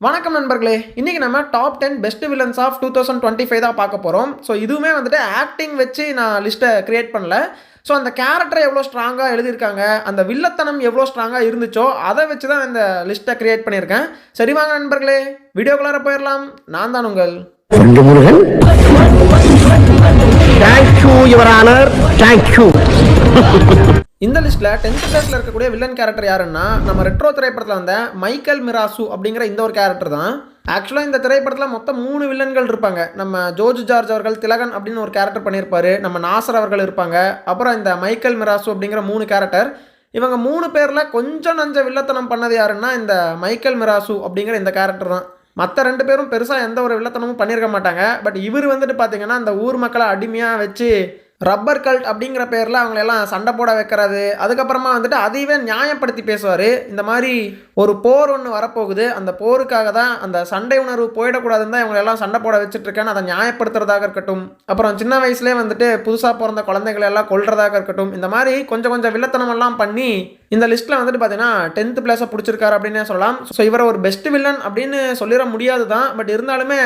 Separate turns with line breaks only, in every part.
வணக்கம் நண்பர்களே. இன்றைக்கி நம்ம top ten best villains of two thousand twenty five தான் பார்க்க போகிறோம் ஸோ இதுவுமே வந்துட்டு ஆக்டிங் வச்சு நான் லிஸ்ட்டை க்ரியேட் பண்ணல. ஸோ அந்த கேரக்டரை எவ்வளோ ஸ்ட்ராங்காக எழுதியிருக்காங்க அந்த வில்லத்தனம் எவ்வளோ ஸ்ட்ராங்காக இருந்துச்சோ அதை வச்சு தான் இந்த லிஸ்ட்டை க்ரியேட் பண்ணியிருக்கேன். சரி வாங்க நண்பர்களே வீடியோக்குள்ளார போயிடலாம். நான் தான் உங்கள்
Murugan. Thank you your honour thank you
இந்த லிஸ்ட்டில் டென்த் கிளாஸில் இருக்கக்கூடிய வில்லன் கேரக்டர் யாருன்னா நம்ம ரெட்ரோ திரைப்படத்தில் வந்த மைக்கேல் மிராசு அப்படிங்கிற இந்த ஒரு கேரக்டர் தான். ஆக்சுவலாக இந்த திரைப்படத்தில் மொத்தம் மூணு வில்லன்கள் இருப்பாங்க. நம்ம ஜோர்ஜ் ஜார்ஜ் அவர்கள் திலகன் அப்படின்னு ஒரு கேரக்டர் பண்ணியிருப்பாரு. நம்ம நாசர் அவர்கள் இருப்பாங்க. அப்புறம் இந்த மைக்கேல் மிராசு அப்படிங்கிற மூணு கேரக்டர் இவங்க மூணு பேரில் கொஞ்சம் நஞ்ச வில்லத்தனம் பண்ணது யாருன்னா இந்த மைக்கேல் மிராசு அப்படிங்கிற இந்த கேரக்டர் தான். மற்ற ரெண்டு பேரும் பெருசாக எந்த ஒரு வில்லத்தனமும் பண்ணியிருக்க மாட்டாங்க. பட் இவர் வந்துட்டு பார்த்தீங்கன்னா அந்த ஊர் மக்களை அடிமையாக வச்சு ரப்பர் கல்ட் அப்படிங்கிற பேரில் அவங்களெல்லாம் சண்டை போட வைக்கிறது. அதுக்கப்புறமா வந்துட்டு அதையவே நியாயப்படுத்தி பேசுவார். இந்த மாதிரி ஒரு போர் ஒன்று வரப்போகுது. அந்த போருக்காக தான் அந்த சண்டை உணர்வு போயிடக்கூடாதுன்னு தான் இவங்களெல்லாம் சண்டை போட வச்சுட்ருக்கேன்னு அதை நியாயப்படுத்துறதாக இருக்கட்டும். அப்புறம் சின்ன வயசுலேயே வந்துட்டு புதுசாக பிறந்த குழந்தைகளை எல்லாம் கொல்றதாக இருக்கட்டும். இந்த மாதிரி கொஞ்சம் கொஞ்சம் வில்லத்தனமெல்லாம் பண்ணி இந்த லிஸ்ட்டில் வந்துட்டு பார்த்தீங்கன்னா டென்த் பிளேஸை பிடிச்சிருக்காரு அப்படின்னே சொல்லலாம். ஸோ இவரை ஒரு பெஸ்ட் வில்லன் அப்படின்னு சொல்லிட முடியாது தான். பட் இருந்தாலுமே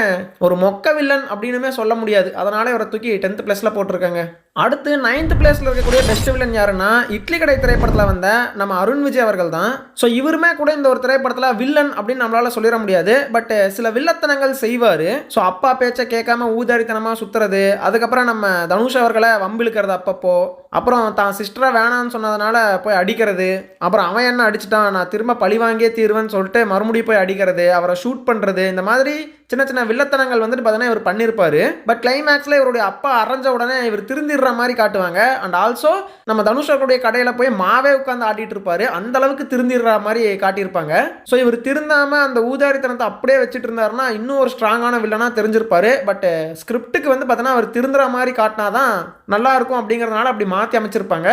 ஒரு மொக்க வில்லன் அப்படின்னுமே சொல்ல முடியாது. அதனால் இவரை தூக்கி டென்த் பிளேஸில் போட்டிருக்காங்க. அடுத்து நைன்த் பிளேஸில் இருக்கக்கூடிய பெஸ்ட் வில்லன் யாருன்னா இட்லி கடை திரைப்படத்தில் வந்த நம்ம அருண் விஜய் அவர்கள் தான் ஸோ இவருமே கூட இந்த ஒரு திரைப்படத்தில் வில்லன் அப்படின்னு நம்மளால் சொல்லிட முடியாது. பட் சில வில்லத்தனங்கள் செய்வார். ஸோ அப்பா பேச்சை கேட்காம ஊதாரித்தனமாக சுற்றுறது அதுக்கப்புறம் நம்ம தனுஷ் அவர்களை வம்பிழுக்கிறது அப்பப்போ. அப்புறம் தான் சிஸ்டரை வேணான்னு சொன்னதுனால போய் அடிக்கிறது. அப்புறம் அவன் என்ன அடிச்சிட்டான்? நான் திரும்ப பழி வாங்கியே தீர்வேன்னு சொல்லிட்டு மறுபடியும் போய் அடிக்கிறது. அவரை ஷூட் பண்ணுறது இந்த மாதிரி சின்ன சின்ன வில்லத்தனங்கள் வந்துட்டு பார்த்தீங்கன்னா இவர் பண்ணியிருப்பார் பட் கிளைமேக்ஸில் இவருடைய அப்பா அரைஞ்ச உடனே இவர் திருந்திடுற மாதிரி காட்டுவாங்க. அண்ட் ஆல்சோ நம்ம தனுஷ் அவருடைய கடையில் போய் மாவே உட்காந்து ஆடிட்டு இருப்பாரு. அந்த அளவுக்கு திருந்திடுற மாதிரி காட்டியிருப்பாங்க. ஸோ இவர் திருந்தாம அந்த ஊதாரித்தனத்தை அப்படியே வச்சுட்டு இருந்தாருன்னா இன்னும் ஒரு ஸ்ட்ராங்கான வில்லனா தெரிஞ்சிருப்பாரு. பட் ஸ்கிரிப்டுக்கு வந்து பார்த்தீங்கன்னா அவர் திருந்துற மாதிரி காட்டினாதான் நல்லா இருக்கும் அப்படிங்கிறதுனால அப்படி மாற்றி அமைச்சிருப்பாங்க.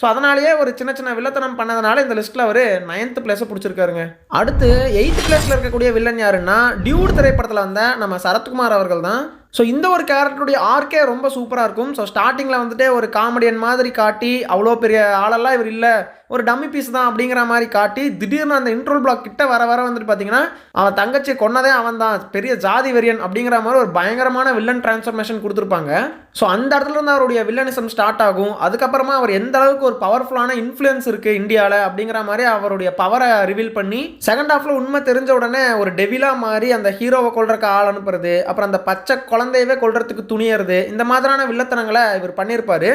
ஸோ அதனாலேயே ஒரு சின்ன சின்ன வில்லத்தனம் பண்ணதுனால இந்த லிஸ்ட்டில் அவர் நைன்த் பிளேஸை பிடிச்சிருக்காருங்க. அடுத்து எயித்து பிளேஸில் இருக்கக்கூடிய வில்லன் யாருன்னா டியூட் திரைப்படத்தில் வந்த நம்ம சரத்குமார் அவர்கள் தான். ஸோ இந்த ஒரு கேரக்டருடைய ஆர்க்கே ரொம்ப சூப்பராக இருக்கும். ஸோ ஸ்டார்டிங்கில் வந்துட்டு ஒரு காமெடியன் மாதிரி காட்டி அவ்வளோ பெரிய ஆளெல்லாம் இவர் இல்லை ஒரு டம்மி பீஸ் தான் அப்படிங்கிற மாதிரி காட்டி திடீர்னு அந்த இன்ட்ரோல் பிளாக் கிட்ட வர வர வந்துட்டு பார்த்தீங்கன்னா அவன் தங்கச்சி கொன்னதே அவன் தான். பெரிய ஜாதி வெறியன் அப்படிங்கிற மாதிரி ஒரு பயங்கரமான வில்லன் டிரான்ஸ்ஃபர்மேஷன் கொடுத்துருப்பாங்க. ஸோ அந்த இடத்துல இருந்து அவருடைய வில்லனிசம் ஸ்டார்ட் ஆகும். அதுக்கப்புறமா அவர் எந்த அளவுக்கு ஒரு பவர்ஃபுல்லான இன்ஃப்ளூயன்ஸ் இருக்குது இந்தியாவில் அப்படிங்கிற மாதிரி அவருடைய பவரை ரிவீல் பண்ணி செகண்ட் ஹாஃபில் உண்மை தெரிஞ்ச உடனே ஒரு டெவிலா மாறி அந்த ஹீரோவை கொள்றதுக்கு ஆள் அனுப்புறது அப்புறம் அந்த பச்சை கொலை குழந்தையவே கொள்றதுக்கு துணியறது இந்த மாதிரியான வில்லத்தனங்களை இவர் பண்ணியிருப்பார்.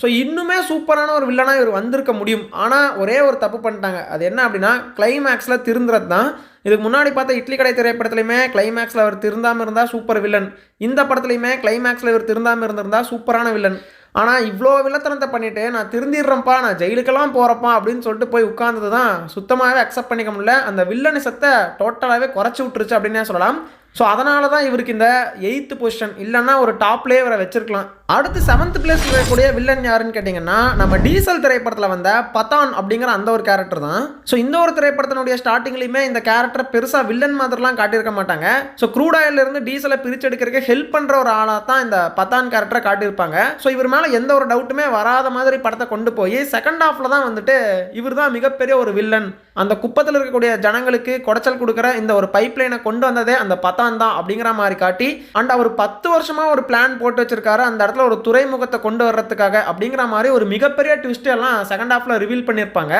ஸோ இன்னுமே சூப்பரான ஒரு வில்லனாக இவர் வந்திருக்க முடியும். ஆனால் ஒரே ஒரு தப்பு பண்ணிட்டாங்க. அது என்ன அப்படின்னா கிளைமேக்ஸில் திருந்துறது தான் இதுக்கு முன்னாடி பார்த்த இட்லி கடை திரைப்படத்துலையுமே கிளைமேக்ஸில் அவர் திருந்தாமல் இருந்தால் சூப்பர் வில்லன் இந்த படத்துலையுமே கிளைமேக்ஸில் இவர் திருந்தாமல் இருந்திருந்தால் சூப்பரான வில்லன் ஆனால் இவ்வளோ வில்லத்தனத்தை பண்ணிவிட்டு நான் திருந்திடுறேன்ப்பா நான் ஜெயிலுக்கெல்லாம் போகிறப்பா அப்படின்னு சொல்லிட்டு போய் உட்கார்ந்தது தான் சுத்தமாகவே அக்செப்ட் பண்ணிக்க முடியல. அந்த வில்லனிசத்தை டோட்டலாகவே குறைச்சி விட்டுருச்சு அப்படின்னே சொல்லலாம். ஸோ அதனால தான் இவருக்கு இந்த எயித்து பொசிஷன் இல்லைன்னா ஒரு டாப்லேயே இவரை வச்சிருக்கலாம். அடுத்து செவன்த் பிளேஸ் இருக்கக்கூடிய வில்லன் யாருன்னு கேட்டிங்கன்னா நம்ம டீசல் திரைப்படத்தில் வந்த பதான் அப்படிங்கிற அந்த ஒரு கேரக்டர் தான். ஸோ இந்த ஒரு திரைப்படத்தினுடைய ஸ்டார்டிங்லையுமே இந்த கேரக்டர் பெருசாக வில்லன் மாதிரிலாம் காட்டியிருக்க மாட்டாங்க. ஸோ க்ரூட் ஆயிலிருந்து டீசலை பிரிச்செடுக்கிறதுக்கு ஹெல்ப் பண்ணுற ஒரு ஆளாக தான் இந்த பதான் கேரக்டரை காட்டியிருப்பாங்க. ஸோ இவர் மேலே எந்த ஒரு டவுட்டுமே வராத மாதிரி படத்தை கொண்டு போய் செகண்ட் ஹாஃபில் தான் வந்துட்டு இவர் தான் மிகப்பெரிய ஒரு வில்லன் அந்த குப்பத்தில் இருக்கக்கூடிய ஜனங்களுக்கு குடைச்சல் கொடுக்குற இந்த ஒரு பைப் லைனை கொண்டு வந்ததே அந்த பத்தான் தான் அப்படிங்கிற மாதிரி காட்டி அண்ட் அவர் பத்து வருஷமாக ஒரு பிளான் போட்டு வச்சிருக்காரு. அந்த இடத்துல ஒரு துறைமுகத்தை கொண்டு வர்றதுக்காக அப்படிங்கிற மாதிரி ஒரு மிகப்பெரிய ட்விஸ்டெல்லாம் செகண்ட் ஹாஃபில் ரிவீல் பண்ணியிருப்பாங்க.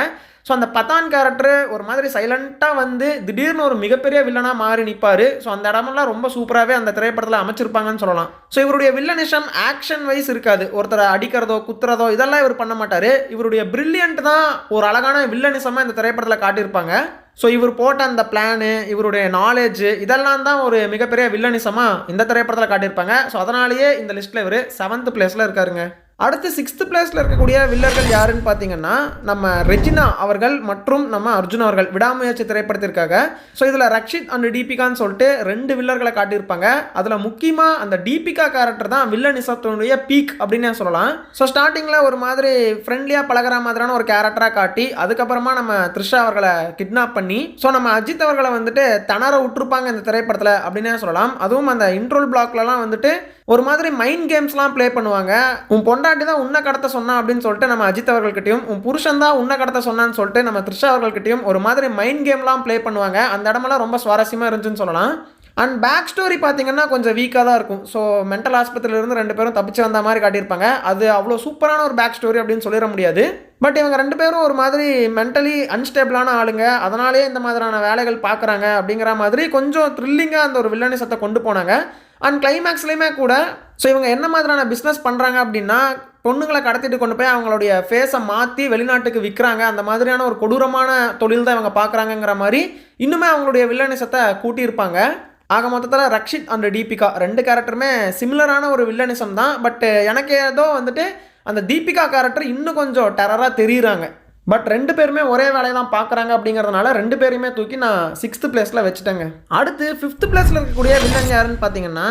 ஸோ அந்த பத்தான் கேரக்டர் ஒரு மாதிரி சைலண்ட்டாக வந்து திடீர்னு ஒரு மிகப்பெரிய வில்லனாக மாறி நிற்பார் ஸோ அந்த இடமெல்லாம் ரொம்ப சூப்பராகவே அந்த திரைப்படத்தில் அமைச்சிருப்பாங்கன்னு சொல்லலாம். ஸோ இவருடைய வில்லனிஷம் ஆக்ஷன் வைஸ் இருக்காது. ஒருத்தரை அடிக்கிறதோ குத்துறதோ இதெல்லாம் இவர் பண்ண மாட்டார். இவருடைய பிரில்லியன்ட் தான் ஒரு அழகான வில்லனிசமாக இந்த திரைப்படத்தில் காட்டியிருப்பாங்க. ஸோ இவர் போட்ட அந்த பிளானு இவருடைய நாலேஜ் இதெல்லாம் தான் ஒரு மிகப்பெரிய வில்லனிசமாக இந்த திரைப்படத்தில் காட்டியிருப்பாங்க. ஸோ அதனாலேயே இந்த லிஸ்ட்டில் இவர் செவன்த் பிளேஸில் இருக்காருங்க. அடுத்து சிக்ஸ்த்து பிளேஸில் இருக்கக்கூடிய வில்லர்கள் யாருன்னு பார்த்தீங்கன்னா நம்ம ரெஜினா அவர்கள் மற்றும் நம்ம அர்ஜுன் அவர்கள். விடாமுயற்சி திரைப்படத்திற்காக. ஸோ இதில் ரக்ஷித் அண்ட் தீபிகான்னு சொல்லிட்டு ரெண்டு வில்லர்களை காட்டியிருப்பாங்க. அதில் முக்கியமாக அந்த தீபிகா கேரக்டர் தான் வில்லனிசத்தினுடைய பீக் அப்படின்னே சொல்லலாம். ஸோ ஸ்டார்டிங்கில் ஒரு மாதிரி ஃப்ரெண்ட்லியாக பழகிற மாதிரியான ஒரு கேரக்டராக காட்டி அதுக்கப்புறமா நம்ம த்ரிஷா அவர்களை கிட்னாப் பண்ணி ஸோ நம்ம அஜித் அவர்களை வந்துட்டு தணர விட்டுருப்பாங்க இந்த திரைப்படத்தில் அப்படின்னே சொல்லலாம். அதுவும் அந்த இன்ட்ரோல் பிளாக்லலாம் வந்துட்டு ஒரு மாதிரி மைண்ட் கேம்ஸ்லாம் ப்ளே பண்ணுவாங்க. உன் பொண்டாட்டி தான் உன்னை கடத்த சொன்னா அப்படின்னு சொல்லிட்டு நம்ம அஜித் அவர்கள்கிட்டையும் உன் புருஷன் தான் உன்னை கடத்த சொன்னான்னு சொல்லிட்டு நம்ம த்ரிஷா அவர்கள்கிட்டயும் ஒரு மாதிரி மைண்ட் கேம்லாம் ப்ளே பண்ணுவாங்க. அந்த இடமெல்லாம் ரொம்ப சுவாரஸ்யமாக இருந்துச்சுன்னு சொல்லலாம். அண்ட் பேக் ஸ்டோரி பார்த்தீங்கன்னா கொஞ்சம் வீக்காக தான் இருக்கும். ஸோ மென்டல் ஆஸ்பத்திரியிலிருந்து ரெண்டு பேரும் தப்பிச்சு வந்த மாதிரி காட்டியிருப்பாங்க. அது அவ்வளோ சூப்பரான ஒரு பேக் ஸ்டோரி அப்படின்னு சொல்லிட முடியாது. பட் இவங்க ரெண்டு பேரும் ஒரு மாதிரி மென்டலி அன்ஸ்டேபிளான ஆளுங்க. அதனாலே இந்த மாதிரியான வேலைகள் பார்க்குறாங்க அப்படிங்கிற மாதிரி கொஞ்சம் த்ரில்லிங்காக அந்த ஒரு வில்லனிசத்தை கொண்டு போனாங்க. அண்ட் கிளைமேக்ஸ்லேயுமே கூட ஸோ இவங்க என்ன மாதிரியான பிஸ்னஸ் பண்ணுறாங்க அப்படின்னா பொண்ணுங்களை கடத்திட்டு கொண்டு போய் அவங்களுடைய ஃபேஸை மாற்றி வெளிநாட்டுக்கு விற்கிறாங்க அந்த மாதிரியான ஒரு கொடூரமான தொழில் தான் இவங்க பார்க்குறாங்கங்கிற மாதிரி இன்னுமே அவங்களுடைய வில்லனிசத்தை கூட்டியிருப்பாங்க. ஆக மொத்தத்தில் ரக்ஷித் அண்ட் தீபிகா ரெண்டு கேரக்டருமே சிமிலரான ஒரு வில்லனிசம் தான் பட் எனக்கு ஏதோ வந்துட்டு அந்த தீபிகா கேரக்டர் இன்னும் கொஞ்சம் டெரராக தெரியுறாங்க. பட் ரெண்டு பேருமே ஒரே வேலையை தான் பார்க்குறாங்க அப்படிங்கிறதுனால ரெண்டு பேருமே தூக்கி நான் சிக்ஸ்த்து பிளேஸில் வச்சுட்டேங்க. அடுத்து ஃபிஃப்த் பிளேஸில் இருக்கக்கூடிய வில்லன் யாருன்னு பார்த்தீங்கன்னா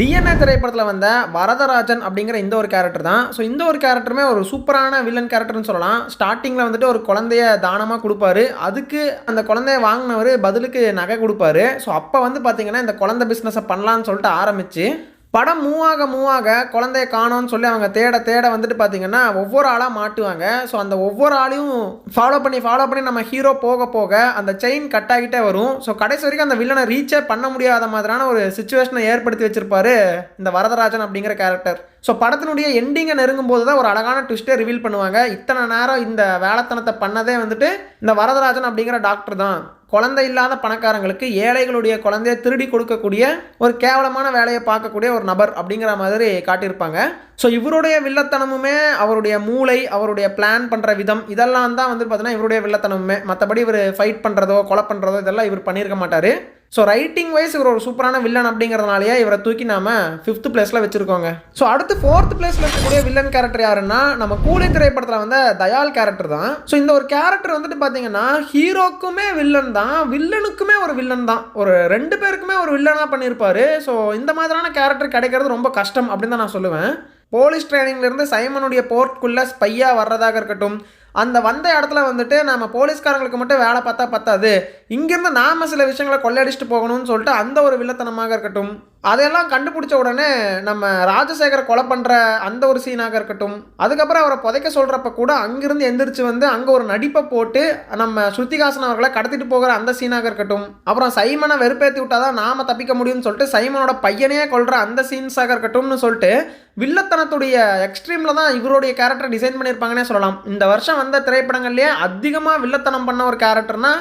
டிஎன்ஏ திரைப்படத்தில் வந்த வரதராஜன் அப்படிங்கிற இந்த ஒரு கேரக்டர் தான். ஸோ இந்த ஒரு கேரக்டருமே ஒரு சூப்பரான வில்லன் கேரக்டர்னு சொல்லலாம். ஸ்டார்டிங்கில் வந்துட்டு ஒரு குழந்தைய தானமாக கொடுப்பாரு. அதுக்கு அந்த குழந்தைய வாங்கினவர் பதிலுக்கு நகை கொடுப்பாரு. ஸோ அப்போ வந்து பார்த்தீங்கன்னா இந்த குழந்தை பிஸ்னஸை பண்ணலான்னு சொல்லிட்டு ஆரம்பித்து படம் மூவ் ஆக மூவ் ஆக குழந்தைய காணோம்னு சொல்லி அவங்க தேட தேட வந்துட்டு பார்த்தீங்கன்னா ஒவ்வொரு ஆளாக மாட்டுவாங்க. ஸோ அந்த ஒவ்வொரு ஆளையும் ஃபாலோ பண்ணி ஃபாலோ பண்ணி நம்ம ஹீரோ போக போக அந்த செயின் கட் ஆகிட்டே வரும். ஸோ கடைசி வரைக்கும் அந்த வில்லனை ரீச்சே பண்ண முடியாத மாதிரியான ஒரு சுச்சுவேஷனை ஏற்படுத்தி வச்சிருப்பாரு இந்த வரதராஜன் அப்படிங்கிற கேரக்டர் ஸோ படத்தினுடைய எண்டிங்கை நெருங்கும் போது தான் ஒரு அழகான ட்விஸ்ட்டை ரிவீல் பண்ணுவாங்க. இத்தனை நேரம் இந்த வேலைத்தனத்தை பண்ணதே வந்துட்டு இந்த வரதராஜன் அப்படிங்கிற டாக்டர் தான். குழந்தை இல்லாத பணக்காரங்களுக்கு ஏழைகளுடைய குழந்தைய திருடி கொடுக்கக்கூடிய ஒரு கேவலமான வேலையை பார்க்கக்கூடிய ஒரு நபர் அப்படிங்கிற மாதிரி காட்டியிருப்பாங்க. ஸோ இவருடைய வில்லத்தனமுமே அவருடைய மூளை அவருடைய பிளான் பண்ணுற விதம் இதெல்லாம் தான் வந்து பார்த்தீங்கன்னா இவருடைய வில்லத்தனமுமே. மற்றபடி இவர் ஃபைட் பண்ணுறதோ கொலை பண்ணுறதோ இதெல்லாம் இவர் பண்ணியிருக்க மாட்டார். ஸோ ரைட்டிங் வைஸ் இவர் ஒரு சூப்பரான வில்லன் அப்படிங்கிறதுனாலயே இவரை தூக்கி நாம ஃபிஃப்த் பிளேஸில் வச்சிருக்கோங்க. ஸோ அடுத்து ஃபோர்த் பிளேஸில் இருக்கக்கூடிய வில்லன் கேரக்டர் யாருன்னா நம்ம கூலி திரைப்படத்தில் வந்து தயால் கேரக்டர் தான். ஸோ இந்த ஒரு கேரக்டர் வந்துட்டு பார்த்தீங்கன்னா ஹீரோக்குமே வில்லன் தான் வில்லனுக்குமே ஒரு வில்லன் தான். ஒரு ரெண்டு பேருக்குமே ஒரு வில்லனாக பண்ணியிருப்பாரு ஸோ இந்த மாதிரியான கேரக்டர் கிடைக்கிறது ரொம்ப கஷ்டம் அப்படின்னு தான் நான் சொல்லுவேன். போலீஸ் ட்ரைனிங்லேருந்து சைமனுடைய போர்ட்குள்ளே ஸ்பையாக வர்றதாக இருக்கட்டும் அந்த வந்த இடத்துல வந்துட்டு நம்ம போலீஸ்காரங்களுக்கு மட்டும் வேலை பார்த்தா பத்தாது. இங்கேருந்து நாம சில விஷயங்களை கொள்ளையடிச்சிட்டு போகணும்னு சொல்லிட்டு அந்த ஒரு வில்லத்தனமாக இருக்கட்டும். அதையெல்லாம் கண்டுபிடிச்ச உடனே நம்ம ராஜசேகரை கொலை பண்ணுற அந்த ஒரு சீனாக இருக்கட்டும் அதுக்கப்புறம் அவரை புதைக்க சொல்கிறப்ப கூட அங்கிருந்து எந்திரிச்சு வந்து அங்கே ஒரு நடிப்பை போட்டு நம்ம ஸ்ருதிகாசன் அவர்களை கடத்திட்டு போகிற அந்த சீனாக இருக்கட்டும் அப்புறம் சைமனை வெறுப்பேற்றி விட்டாதான் நாம தப்பிக்க முடியும்னு சொல்லிட்டு சைமனோட பையனையே கொள்கிற அந்த சீன்ஸாக இருக்கட்டும்னு சொல்லிட்டு வில்லத்தனத்துடைய எக்ஸ்ட்ரீமில் தான் இவருடைய கேரக்டர் டிசைன் பண்ணியிருப்பாங்கன்னே சொல்லலாம். இந்த வருஷம் வந்த திரைப்படங்கள்லேயே அதிகமாக வில்லத்தனம் பண்ண ஒரு கேரக்டர்னா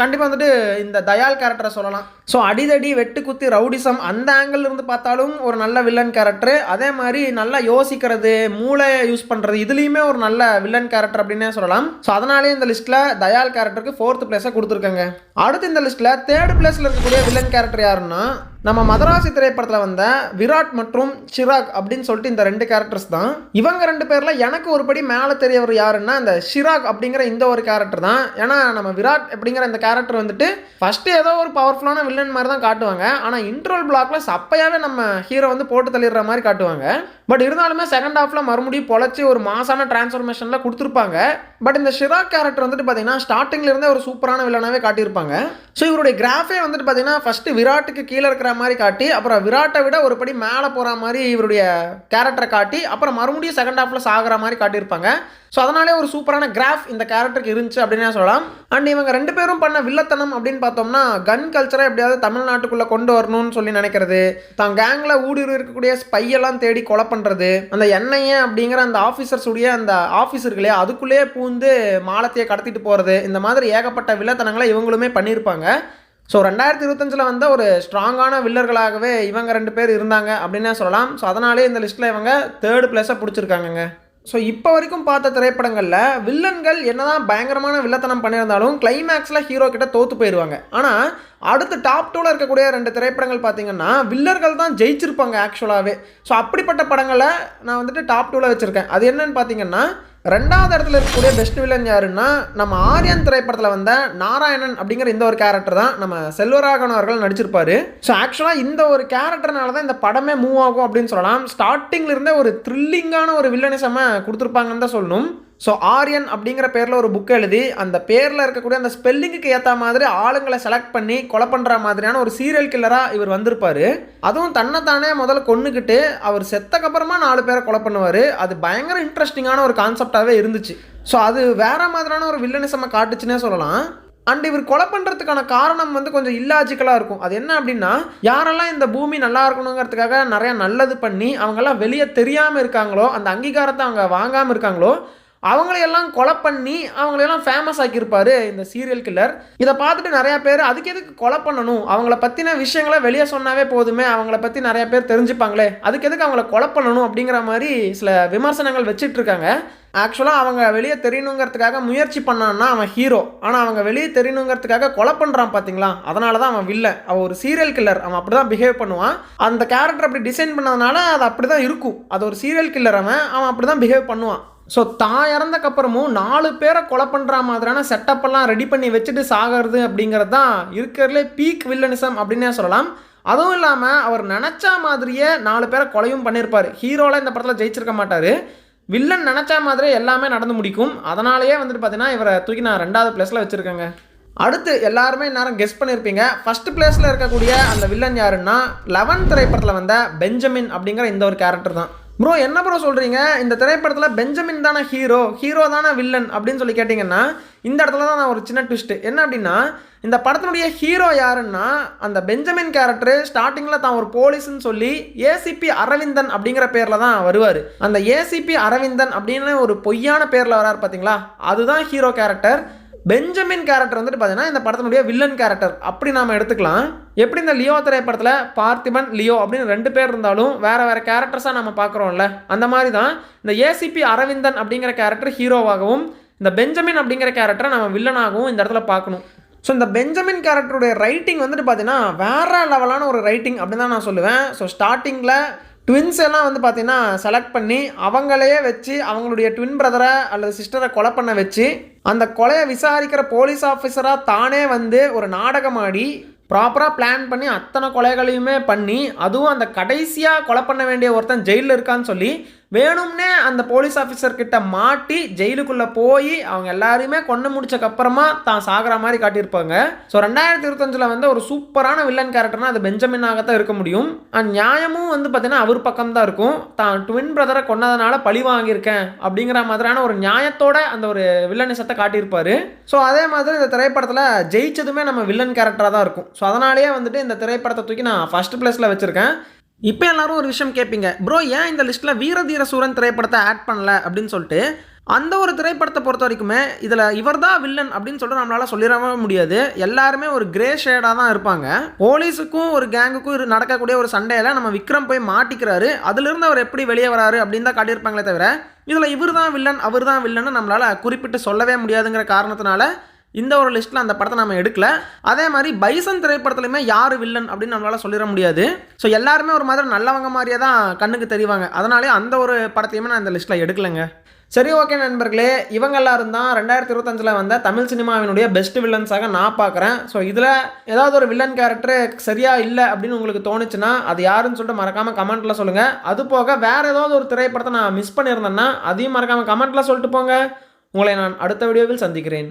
கண்டிப்பாக வந்துட்டு இந்த தயால் கேரக்டரை சொல்லலாம். ஸோ அடிதடி வெட்டு குத்தி ரவுடிசம் அந்த ஆங்கிள் இருந்து பார்த்தாலும் ஒரு நல்ல வில்லன் கேரக்டர் அதே மாதிரி நல்லா யோசிக்கிறது மூளையை யூஸ் பண்ணுறது இதுலேயுமே ஒரு நல்ல வில்லன் கேரக்டர் அப்படின்னே சொல்லலாம். ஸோ அதனாலே இந்த லிஸ்ட்டில் தயால் கேரக்டருக்கு ஃபோர்த் பிளேஸை கொடுத்துருக்காங்க. அடுத்து இந்த லிஸ்ட்டில் தேர்ட் பிளேஸில் இருக்கக்கூடிய வில்லன் கேரக்டர் யாருன்னா நம்ம மதராசி திரைப்படத்தில் வந்த விராட் மற்றும் ஷிராக் அப்படின்னு சொல்லிட்டு இந்த ரெண்டு கேரக்டர்ஸ் தான். இவங்க ரெண்டு பேரில் எனக்கு ஒரு படி மேலே தெரியவர் யாருன்னா இந்த ஷிராக் அப்படிங்கிற இந்த ஒரு கேரக்டர் தான். ஏன்னா நம்ம விராட் அப்படிங்கிற இந்த கேரக்டர் வந்துட்டு ஃபஸ்ட்டு ஏதோ ஒரு பவர்ஃபுல்லான வில்லன் மாதிரி தான் காட்டுவாங்க. ஆனால் இன்ட்ரோல் பிளாக்ல சப்பையாகவே நம்ம ஹீரோ வந்து போட்டு தள்ளிடுற மாதிரி காட்டுவாங்க. பட் இருந்தாலுமே செகண்ட் ஹாஃபில் மறுபடியும் பொழைச்சி ஒரு மாசான டிரான்ஸ்ஃபர்மேஷனில் கொடுத்துருப்பாங்க. பட் இந்த ஷிராக் கேரக்டர் வந்துட்டு பார்த்தீங்கன்னா ஸ்டார்டிங்ல இருந்தே ஒரு சூப்பரான வில்லனாகவே காட்டியிருப்பாங்க. ஸோ இவருடைய கிராஃபே வந்துட்டு பார்த்தீங்கன்னா ஃபஸ்ட்டு விராட்டுக்கு கீழே இருக்கிற மாதிரி காட்டி அப்புறம் விராட்டை விட ஒரு படி மேலே போகிற மாதிரி இவருடைய கேரக்டரை காட்டி அப்புறம் மறுபடியும் செகண்ட் ஹாஃபில் சாகிற மாதிரி காட்டியிருப்பாங்க. ஸோ அதனாலே ஒரு சூப்பரான கிராஃப் இந்த கேரக்டருக்கு இருந்துச்சு அப்படின்னு சொல்லலாம். அண்ட் இவங்க ரெண்டு பேரும் பண்ண வில்லத்தனம் அப்படின்னு பார்த்தோம்னா கன் கல்ச்சரை எப்படியாவது தமிழ்நாட்டுக்குள்ளே கொண்டு வரணும்னு சொல்லி நினைக்கிறது தான் கேங்கில் ஊடுருவி இருக்கக்கூடிய ஸ்பையெல்லாம் தேடி கொலை பண்ணுறது அந்த எண்ணெயை அப்படிங்கிற அந்த ஆஃபீஸர்ஸுடைய அந்த ஆஃபீஸ் இருக்கு இல்லையா அதுக்குள்ளேயே பூந்து மாலத்தையை கடத்திட்டு போகிறது இந்த மாதிரி ஏகப்பட்ட வில்லத்தனங்களை இவங்களுமே பண்ணியிருப்பாங்க. ஸோ ரெண்டாயிரத்தி இருபத்தஞ்சில் வந்து ஒரு ஸ்ட்ராங்கான வில்லர்களாகவே இவங்க ரெண்டு பேர் இருந்தாங்க அப்படின்னே சொல்லலாம். ஸோ அதனாலே இந்த லிஸ்ட்டில் இவங்க தேர்டு பிளேஸை பிடிச்சிருக்காங்கங்க. ஸோ இப்போ வரைக்கும் பார்த்த திரைப்படங்களில் வில்லன்கள் என்னதான் பயங்கரமான வில்லத்தனம் பண்ணியிருந்தாலும் கிளைமேக்ஸில் ஹீரோ கிட்ட தோத்து போயிடுவாங்க ஆனால் அடுத்து டாப் டூவில் இருக்கக்கூடிய ரெண்டு திரைப்படங்கள் பார்த்தீங்கன்னா வில்லர்கள் தான் ஜெயிச்சிருப்பாங்க ஆக்சுவலாகவே ஸோ அப்படிப்பட்ட படங்களை நான் வந்துட்டு டாப் டூவில் வச்சுருக்கேன். அது என்னன்னு பார்த்தீங்கன்னா ரெண்டாவது இடத்துல இருக்கக்கூடிய பெஸ்ட் வில்லன் யாருன்னா நம்ம ஆரியன் திரைப்படத்தில் வந்த நாராயணன் அப்படிங்கிற இந்த ஒரு கேரக்டர் தான் நம்ம செல்வராகவன் அவர்கள் நடிச்சிருப்பாரு. ஸோ ஆக்சுவலாக இந்த ஒரு கேரக்டர்னால தான் இந்த படமே மூவ் ஆகும் அப்படின்னு சொல்லலாம். ஸ்டார்டிங்ல இருந்தே ஒரு த்ரில்லிங்கான ஒரு வில்லனிசமாக கொடுத்துருப்பாங்கன்னு தான் சொல்லணும். ஸோ ஆரியன் அப்படிங்கிற பேரில் ஒரு புக் எழுதி அந்த பேரில் இருக்கக்கூடிய அந்த ஸ்பெல்லிங்குக்கு ஏற்ற மாதிரி ஆளுங்களை செலக்ட் பண்ணி கொலை பண்ணுற மாதிரியான ஒரு சீரியல் கில்லராக இவர் வந்திருப்பார். அதுவும் தன்னைத்தானே முதல்ல கொண்டுக்கிட்டு அவர் செத்தக்கப்புறமா நாலு பேரை கொலை பண்ணுவார். அது பயங்கர இன்ட்ரெஸ்டிங்கான ஒரு கான்செப்டாகவே இருந்துச்சு. ஸோ அது வேற மாதிரியான ஒரு வில்லனிசமாக காட்டுச்சுன்னே சொல்லலாம். அண்ட் இவர் கொலை பண்ணுறதுக்கான காரணம் வந்து கொஞ்சம் இல்லாஜிக்கலாக இருக்கும். அது என்ன அப்படின்னா யாரெல்லாம் இந்த பூமி நல்லா இருக்கணுங்கிறதுக்காக நிறையா நல்லது பண்ணி அவங்கெல்லாம் வெளியே தெரியாமல் இருக்காங்களோ அந்த அங்கீகாரத்தை அவங்க வாங்காமல் இருக்காங்களோ அவங்களையெல்லாம் கொலை பண்ணி அவங்களையெல்லாம் ஃபேமஸ் ஆக்கியிருப்பாரு இந்த சீரியல் கில்லர் இதை பார்த்துட்டு நிறையா பேர் அதுக்கு எதுக்கு கொலை பண்ணணும்? அவங்கள பற்றின விஷயங்களை வெளியே சொன்னாவே போதுமே அவங்கள பற்றி நிறைய பேர் தெரிஞ்சுப்பாங்களே அதுக்கு எதுக்கு அவங்கள கொலை பண்ணணும் அப்படிங்கிற மாதிரி சில விமர்சனங்கள் வச்சுட்டு இருக்காங்க ஆக்சுவலாக அவங்க வெளியே தெரியணுங்கிறதுக்காக முயற்சி பண்ணான்னா அவன் ஹீரோ ஆனால் அவங்க வெளியே தெரியணுங்கிறதுக்காக கொலை பண்ணுறான் பார்த்தீங்களா அதனால தான் அவன் வில்ல அவன் ஒரு சீரியல் கில்லர் அவன் அப்படி தான் பிஹேவ் பண்ணுவான். அந்த கேரக்டர் அப்படி டிசைன் பண்ணதுனால அது அப்படி தான் இருக்கும். அது ஒரு சீரியல் கில்லர் அவன். அவன் அப்படி தான் பிஹேவ் பண்ணுவான். ஸோ தான் இறந்தக்கப்புறமும் நாலு பேரை கொலை பண்ணுற மாதிரியான செட்டப் எல்லாம் ரெடி பண்ணி வச்சுட்டு சாகிறது அப்படிங்கிறது தான் இருக்கிறதுலே பீக் வில்லனிசம் அப்படின்னே சொல்லலாம். அதுவும் இல்லாமல் அவர் நினச்ச மாதிரியே நாலு பேரை கொலையும் பண்ணியிருப்பார் ஹீரோலாம் இந்த படத்தில் ஜெயிச்சிருக்க மாட்டார். வில்லன் நினச்ச மாதிரியே எல்லாமே நடந்து முடிக்கும். அதனாலேயே வந்துட்டு பார்த்தீங்கன்னா இவரை தூக்கி நான் ரெண்டாவது பிளேஸில் வச்சுருக்கேங்க. அடுத்து எல்லாருமே நேரம் கெஸ் பண்ணியிருப்பீங்க ஃபஸ்ட் பிளேஸில் இருக்கக்கூடிய அந்த வில்லன் யாருன்னா லெவன் திரைப்படத்தில் வந்த பெஞ்சமின் அப்படிங்கிற இந்த ஒரு கேரக்டர் தான். ப்ரோ என்ன ப்ரோ சொல்கிறீங்க இந்த திரைப்படத்தில் பெஞ்சமின் தானே ஹீரோ ஹீரோ தானே வில்லன் அப்படின்னு சொல்லி கேட்டிங்கன்னா இந்த இடத்துல தான் நான் ஒரு சின்ன ட்விஸ்ட்டு என்ன அப்படின்னா இந்த படத்தினுடைய ஹீரோ யாருன்னா அந்த பெஞ்சமின் கேரக்டர் ஸ்டார்டிங்கில் தான் ஒரு போலீஸ்னு சொல்லி ஏசிபி அரவிந்தன் அப்படிங்கிற பேரில் தான் வருவார். அந்த ஏசிபி அரவிந்தன் அப்படின்னு ஒரு பொய்யான பேரில் வரார் பார்த்தீங்களா அதுதான் ஹீரோ கேரக்டர் பெஞ்சமின் கேரக்டர் வந்துட்டு பார்த்தீங்கன்னா இந்த படத்தினுடைய வில்லன் கேரக்டர் அப்படி நாம் எடுத்துக்கலாம். எப்படி இந்த லியோ திரைப்படத்தில் பார்த்திபன் லியோ அப்படின்னு ரெண்டு பேர் இருந்தாலும் வேறு வேறு கேரக்டர்ஸாக நம்ம பார்க்குறோம்ல அந்த மாதிரி தான் இந்த ஏசிபி அரவிந்தன் அப்படிங்கிற கேரக்டர் ஹீரோவாகவும் இந்த பெஞ்சமின் அப்படிங்கிற கேரக்டரை நம்ம வில்லனாகவும் இந்த இடத்துல பார்க்கணும் ஸோ இந்த பெஞ்சமின் கேரக்டருடைய ரைட்டிங் வந்துட்டு பார்த்தீங்கன்னா வேற லெவலான ஒரு ரைட்டிங் அப்படின்னு தான் நான் சொல்லுவேன். ஸோ ஸ்டார்டிங்கில் ட்வின்ஸ் எல்லாம் வந்து பார்த்தீங்கன்னா செலக்ட் பண்ணி அவங்களையே வச்சு அவங்களுடைய ட்வின் பிரதரை அல்லது சிஸ்டரை கொலை பண்ண வச்சு அந்த கொலையை விசாரிக்கிற போலீஸ் ஆஃபீஸராக தானே வந்து ஒரு நாடகம் ஆடி ப்ராப்பராக பிளான் பண்ணி அத்தனை கொலைகளையுமே பண்ணி அதுவும் அந்த கடைசியாக கொலை பண்ண வேண்டிய ஒருத்தன் ஜெயிலில் இருக்கான்னு சொல்லி வேணும்னே அந்த போலீஸ் ஆஃபீஸர் கிட்ட மாட்டி ஜெயிலுக்குள்ளே போய் அவங்க எல்லாரையுமே கொண்டு முடிச்சக்கப்புறமா தான் சாகிற மாதிரி காட்டியிருப்பாங்க. ஸோ ரெண்டாயிரத்தி இருபத்தஞ்சில் வந்து ஒரு சூப்பரான வில்லன் கேரக்டர்னா அது பெஞ்சமினாகத்தான் இருக்க முடியும். அண்ட் நியாயமும் வந்து பார்த்தீங்கன்னா அவர் பக்கம் தான் இருக்கும். தான் ட்வின் பிரதரை கொன்னதுனால பழி வாங்கியிருக்கேன் அப்படிங்கிற மாதிரியான ஒரு நியாயத்தோட அந்த ஒரு வில்லனிசத்தை காட்டியிருப்பாரு. ஸோ அதே மாதிரி இந்த திரைப்படத்தில் ஜெயிச்சதுமே நம்ம வில்லன் கேரக்டராக தான் இருக்கும். ஸோ அதனாலேயே வந்துட்டு இந்த திரைப்படத்தை தூக்கி நான் ஃபஸ்ட் பிளேஸில் வச்சுருக்கேன். இப்போ எல்லாரும் ஒரு விஷயம் கேட்பீங்க ப்ரோ ஏன் இந்த லிஸ்ட்டில் வீரதீர சூரன் திரைப்படத்தை ஆட் பண்ணல? அப்படின்னு சொல்லிட்டு அந்த ஒரு திரைப்படத்தை பொறுத்த வரைக்குமே இதில் இவர் தான் வில்லன் அப்படின்னு சொல்லிட்டு நம்மளால் சொல்லிடவே முடியாது. எல்லாருமே ஒரு கிரே ஷேடாக தான் இருப்பாங்க. போலீஸுக்கும் ஒரு கேங்குக்கும் இரு- நடக்கக்கூடிய ஒரு சண்டையில் நம்ம விக்ரம் போய் மாட்டிக்கிறாரு. அதிலிருந்து அவர் எப்படி வெளியே வராரு அப்படின்னு தான் காட்டியிருப்பாங்களே தவிர இதில் இவர் தான் வில்லன் அவர் தான் வில்லன்னு நம்மளால் குறிப்பிட்டு சொல்லவே முடியாதுங்கிற காரணத்தினால இந்த ஒரு லிஸ்ட்டில் அந்த படத்தை நம்ம எடுக்கல. அதே மாதிரி பைசன் திரைப்படத்துலையுமே யார் வில்லன் அப்படின்னு நம்மளால் சொல்லிட முடியாது. ஸோ எல்லாருமே ஒரு மாதிரி நல்லவங்க மாதிரியே தான் கண்ணுக்கு தெரிவாங்க. அதனாலே அந்த ஒரு படத்தையுமே நான் இந்த லிஸ்ட்டில் எடுக்கலைங்க. சரி ஓகே நண்பர்களே. இவங்க எல்லாரும் தான் ரெண்டாயிரத்தி இருபத்தஞ்சில் வந்த தமிழ் சினிமாவினுடைய பெஸ்ட் வில்லன்ஸாக நான் பார்க்குறேன். ஸோ இதில் ஏதாவது ஒரு வில்லன் கேரக்டர் சரியாக இல்லை அப்படின்னு உங்களுக்கு தோணுச்சுன்னா அது யாருன்னு சொல்லிட்டு மறக்காமல் கமெண்ட்டில் சொல்லுங்கள் அது போக வேறு ஏதாவது ஒரு திரைப்படத்தை நான் மிஸ் பண்ணியிருந்தேன்னா அதையும் மறக்காமல் கமெண்ட்டில் சொல்லிட்டு போங்க. உங்களை நான் அடுத்த வீடியோவில் சந்திக்கிறேன்.